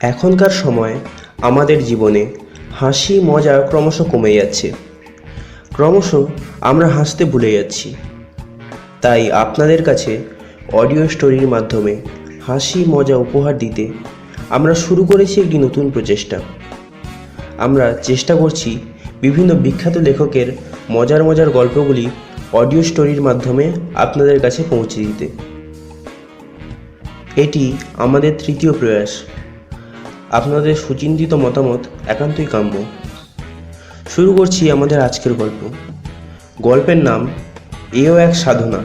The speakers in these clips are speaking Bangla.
এখনকার সময় আমাদের জীবনে হাসি, মজা ক্রমশ কমে যাচ্ছে। ক্রমশ আমরা হাসতে ভুলে যাচ্ছি। তাই আপনাদের কাছে অডিও স্টোরির মাধ্যমে হাসি, মজা উপহার দিতে আমরা শুরু করেছি একটি নতুন প্রচেষ্টা। আমরা চেষ্টা করছি বিভিন্ন বিখ্যাত লেখকের মজার মজার গল্পগুলি অডিও স্টোরির মাধ্যমে আপনাদের কাছে পৌঁছে দিতে। এটি আমাদের তৃতীয় প্রয়াস। আপনাদের সুচিন্তিত মতামত, একান্তই কাম্য। শুরু করছি আমাদের আজকের গল্প। গল্পের নাম, এও এক সাধনা।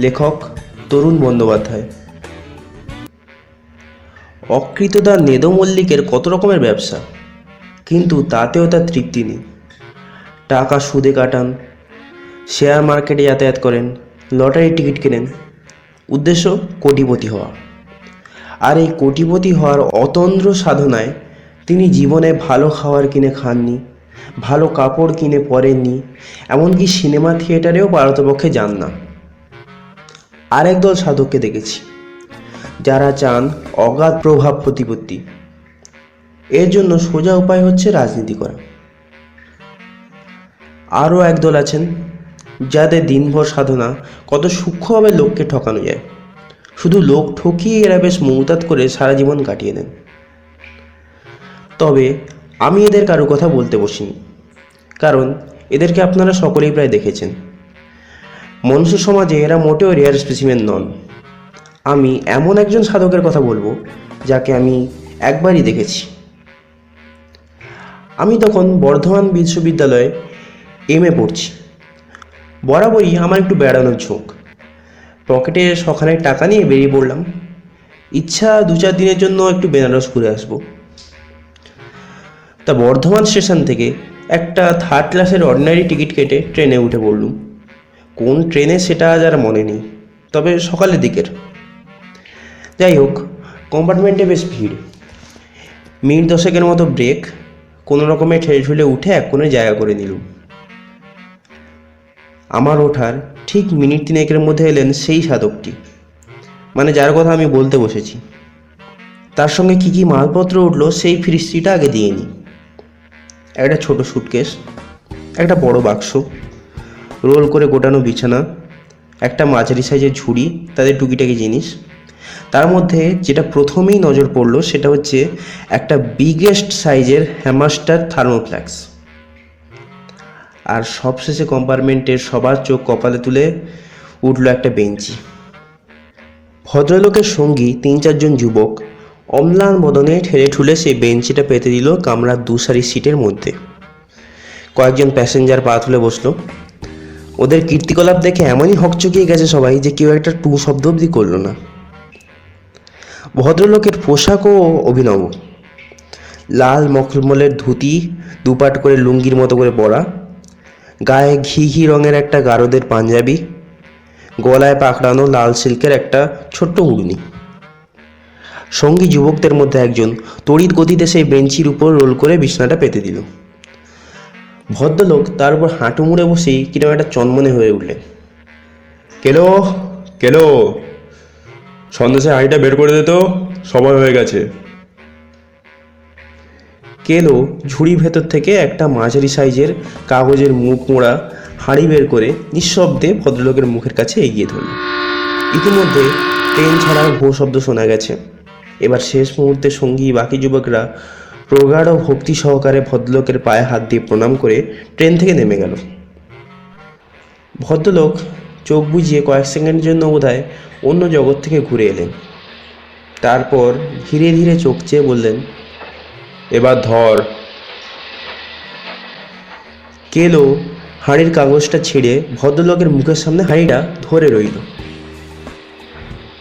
লেখক, তরুণ বন্দ্যোপাধ্যায়। অকৃতদা নেদো মল্লিকের কত রকমের ব্যবসা? কিন্তু তাতেও তার তৃপ্তি নেই। টাকা সুদে কাটান, শেয়ার মার্কেটে যাতায়াত করেন, লটারির টিকিট কেনেন। উদ্দেশ্য, কোটিপতি হওয়া। আর এই কোটিপতি হওয়ার অতন্দ্র সাধনায় তিনি জীবনে ভালো খাবার কিনে খাননি, ভালো কাপড় কিনে পরেননি, এমনকি সিনেমা থিয়েটারেও পারতপক্ষে যান না। আরেক দল সাধককে দেখেছি, যারা চান অগাধ প্রভাব প্রতিপত্তি। এর জন্য সোজা উপায় হচ্ছে রাজনীতি করা। আরও একদল আছেন, যাদের দিনভর সাধনা কত সূক্ষ্মভাবে লোককে ঠকানো যায়। শুধু লোক ঠকিয়ে এরা বেশ মৌতাত করে সারা জীবন কাটিয়ে দেন। তবে আমি এদের কারও কথা বলতে বসিনি, কারণ এদেরকে আপনারা সকলেই প্রায় দেখেছেন। মনুষ্য সমাজে এরা মোটেও রেয়ার স্পেসিমেন নন। আমি এমন একজন সাধকের কথা বলব, যাকে আমি একবারই দেখেছি। আমি তখন বর্ধমান বিশ্ববিদ্যালয়ে এম এ পড়ছি। বরাবরই আমার একটু বেড়ানোর ঝোঁক। পকেটে সখানেক টাকা নিয়ে বেরিয়ে পড়লাম। ইচ্ছা দু চার দিনের জন্য একটু বেনারস ঘুরে আসব। তা বর্ধমান স্টেশন থেকে একটা থার্ড ক্লাসের অর্ডিনারি টিকিট কেটে ট্রেনে উঠে পড়লুম। কোন ট্রেনে সেটা আজ আর মনে নেই, তবে সকালের দিকের। যাই হোক কম্পার্টমেন্টে বেশ ভিড়। মিনিট দশেকের মতো ব্রেক কোনো রকমে ঠেলে ঠুলে উঠে এক কোণে জায়গা করে নিলুম। আমার ওঠার ঠিক মিনিট তিনেকের মধ্যে এলেন সেই সাধকটি। মানে যার কথা আমি বলতে বসেছি। তার সঙ্গে কি কি মালপত্র উঠল সেই ফ্রিস্টিটা আগে দিয়ে নিই একটা ছোট সুটকেস একটা বড় বাক্স, রোল করে গোটানো বিছানা, একটা মাঝারি সাইজের ঝুড়ি, তাদের টুকিটাকি জিনিস। তার মধ্যে যেটা প্রথমেই নজর পড়ল সেটা হচ্ছে একটা বিগেস্ট সাইজের হ্যামাস্টার থার্মোফ্ল্যাক্স আর সবশেষে কম্পার্টমেন্টের সবার চোখ কপালে তুলে উঠল একটা বেঞ্চি। ভদ্রলোকের সঙ্গী তিন চারজন যুবক অম্লান বদনে ঠেলে ঠুলে সেই বেঞ্চিটা পেতে দিল কামরার দুসারি সিটের মধ্যে। কয়েকজন প্যাসেঞ্জার পা তুলে বসল। ওদের কীর্তিকলাপ দেখে এমনই হকচকিয়ে গেছে সবাই যে কেউ একটা টু শব্দ অবধি করল না। ভদ্রলোকের পোশাকও অভিনব। লাল মখমলের ধুতি, দুপাট করে লুঙ্গির মতো করে পরা গায়ে ঘি ঘি রঙের একটা গারদের পাঞ্জাবি, গলায় পাকড়ানো লাল সিল্কের একটা ছোট্ট উড়নি সঙ্গী যুবকদের মধ্যে একজন তড়িৎ গতিতে সেই বেঞ্চির উপর রোল করে বিছানাটা পেতে দিল। ভদ্রলোক তার উপর হাঁটু মুড়ে বসেই কীরকম একটা চনমনে হয়ে উঠলেন। কেলো কেলো সন্দেশের হাঁড়িটা বের করে দে তো, সময় হয়ে গেছে। কেলো ঝুড়ি ভেতর থেকে একটা মাঝারি সাইজের কাগজের মুখ মোড়া হাঁড়ি বের করে নিঃশব্দে ভদ্রলোকের মুখের কাছে এগিয়ে ধরল। ইতিমধ্যে ট্রেন ছাড়ার ভো শব্দ শোনা গেছে। এবার শেষ মুহূর্তে সঙ্গী, বাকি যুবকরা প্রগাঢ় ভক্তি সহকারে ভদ্রলোকের পায়ে হাত দিয়ে প্রণাম করে ট্রেন থেকে নেমে গেল। ভদ্রলোক চোখ বুজিয়ে কয়েক সেকেন্ডের জন্য বোধহয় অন্য জগৎ থেকে ঘুরে এলেন। তারপর ধীরে ধীরে চোখ চেয়ে বললেন এবার ধর। কেলো হাঁড়ির কাগজটা ছিঁড়ে ভদ্রলোকের মুখের সামনে হাঁড়িটা ধরে রইল?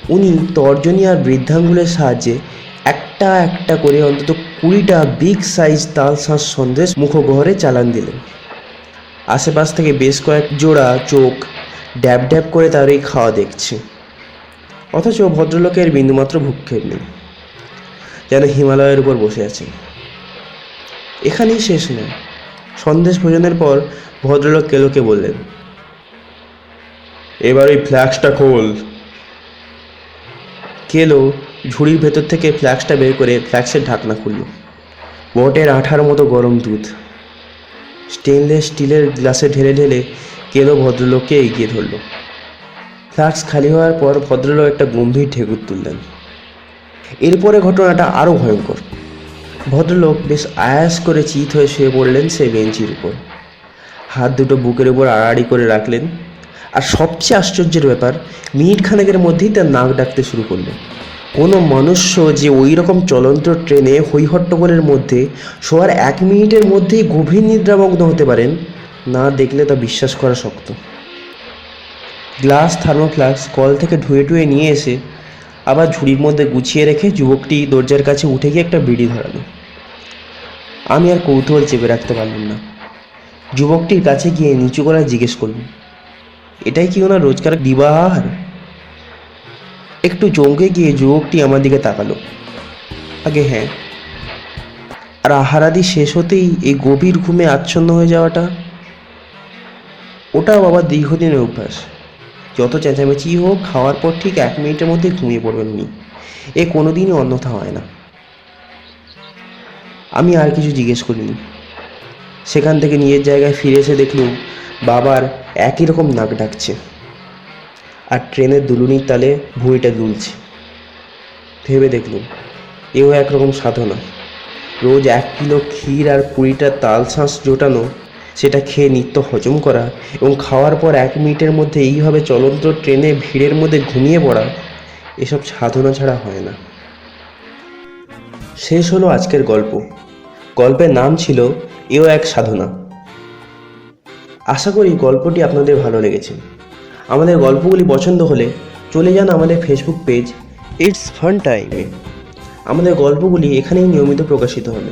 উনি তর্জনী আর বৃদ্ধাঙ্গুলের সাহায্যে একটা একটা করে অন্তত কুড়িটা বিগ সাইজ তাল শাঁস সন্দেশ মুখগহরে চালান দিলেন। আশেপাশ থেকে বেশ কয়েক জোড়া চোখ ড্যাব ড্যাব করে তার এই খাওয়া দেখছে। অথচ ভদ্রলোকের বিন্দুমাত্র ভূক্ষেপ নেই। যেন হিমালয়ের উপর বসে আছেন। এখানেই শেষ নয়। সন্দেশ ভোজনের পর ভদ্রলোক কেলোকে বললেন, এবার ওই ফ্ল্যাক্সটা খোল। কেলো ঝুড়ির ভেতর থেকে ফ্ল্যাক্সটা বের করে ফ্ল্যাক্সের ঢাকনা খুলল। বটের আঠার মতো গরম দুধ। স্টেনলেস স্টিলের গ্লাসে ঢেলে ঢেলে কেলো ভদ্রলোককে এগিয়ে ধরল। ফ্লাক্স খালি হওয়ার পর ভদ্রলোক একটা গম্ভীর ঠেকুর তুললেন। এরপরে ঘটনাটা আরও ভয়ঙ্কর। ভদ্রলোক বেশ আয়াস করে চিত হয়ে শুয়ে পড়লেন সেই বেঞ্চির উপর। হাত দুটো বুকের উপর আড়াআড়ি করে রাখলেন। আর সবচেয়ে আশ্চর্যের ব্যাপার, মিনিট খানেকের মধ্যেই তার নাক ডাকতে শুরু করল। কোনো মনুষ্য যে ওই রকম চলন্ত ট্রেনে হৈহট্টগোলের মধ্যে শোয়ার এক মিনিটের মধ্যেই গভীর নিদ্রামগ্ন হতে পারেন, না দেখলে তা বিশ্বাস করা শক্ত। গ্লাস থার্মোফ্লাক্স কল থেকে ধুয়ে টুয়ে নিয়ে এসে আবার ঝুড়ির মধ্যে গুছিয়ে রেখে যুবকটি দরজার কাছে উঠে গিয়ে একটা বিড়ি ধরালো। আমি আর কৌতূহল চেপে রাখতে পারলাম না। যুবকটির কাছে গিয়ে নিচু গলায় জিজ্ঞেস করলাম, এটাই কি ওনার রোজকার দিবাহার একটু চমকে গিয়ে যুবকটি আমার দিকে তাকালো। আগে হ্যাঁ। আর আহারাদি শেষ হতেই এই গভীর ঘুমে আচ্ছন্ন হয়ে যাওয়াটা? ওটাও বাবা দীর্ঘদিনের অভ্যাস। যত চেঁচামেচি হোক, খাওয়ার পর ঠিক এক মিনিটের মধ্যে ঘুমিয়ে পড়বেন উনি। এ কোনোদিনই অন্যথা হয় না। আমি আর কিছু জিজ্ঞেস করিনি। সেখান থেকে নিজের জায়গায় ফিরে এসে দেখলুম, বাবার একই রকম নাক ডাকছে আর ট্রেনের দুলুনির তালে ভুঁড়িটা দুলছে। ভেবে দেখলুম, এও একরকম সাধনা। রোজ এক কিলো ক্ষীর আর কুড়িটা তাল শাঁস জোটানো, সেটা খেয়ে নিত্য হজম করা এবং খাওয়ার পর এক মিনিটের মধ্যে এইভাবে চলন্ত ট্রেনে ভিড়ের মধ্যে ঘুমিয়ে পড়া, এসব সাধনা ছাড়া হয় না। শেষ হলো আজকের গল্প। গল্পের নাম ছিল এও এক সাধনা। আশা করি গল্পটি আপনাদের ভালো লেগেছে। আমাদের গল্পগুলি পছন্দ হলে চলে যান আমাদের ফেসবুক পেজ ইটস ফান টাইমে আমাদের গল্পগুলি এখানেই নিয়মিত প্রকাশিত হবে।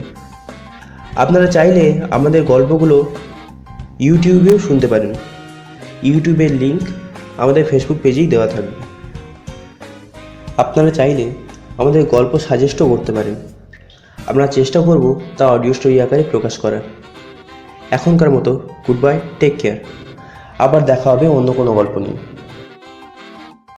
আপনারা চাইলে আমাদের গল্পগুলো ইউটিউবেও শুনতে পারেন। ইউটিউবের লিংক আমাদের ফেসবুক পেজেই দেওয়া থাকবে। আপনারা চাইলে আমাদের গল্প সাজেস্টও করতে পারেন। আমরা চেষ্টা করব তা অডিও স্টোরি আকারে প্রকাশ করার। এখনকার মতো গুড বাই টেক কেয়ার আবার দেখা হবে অন্য কোনো গল্প নিয়ে।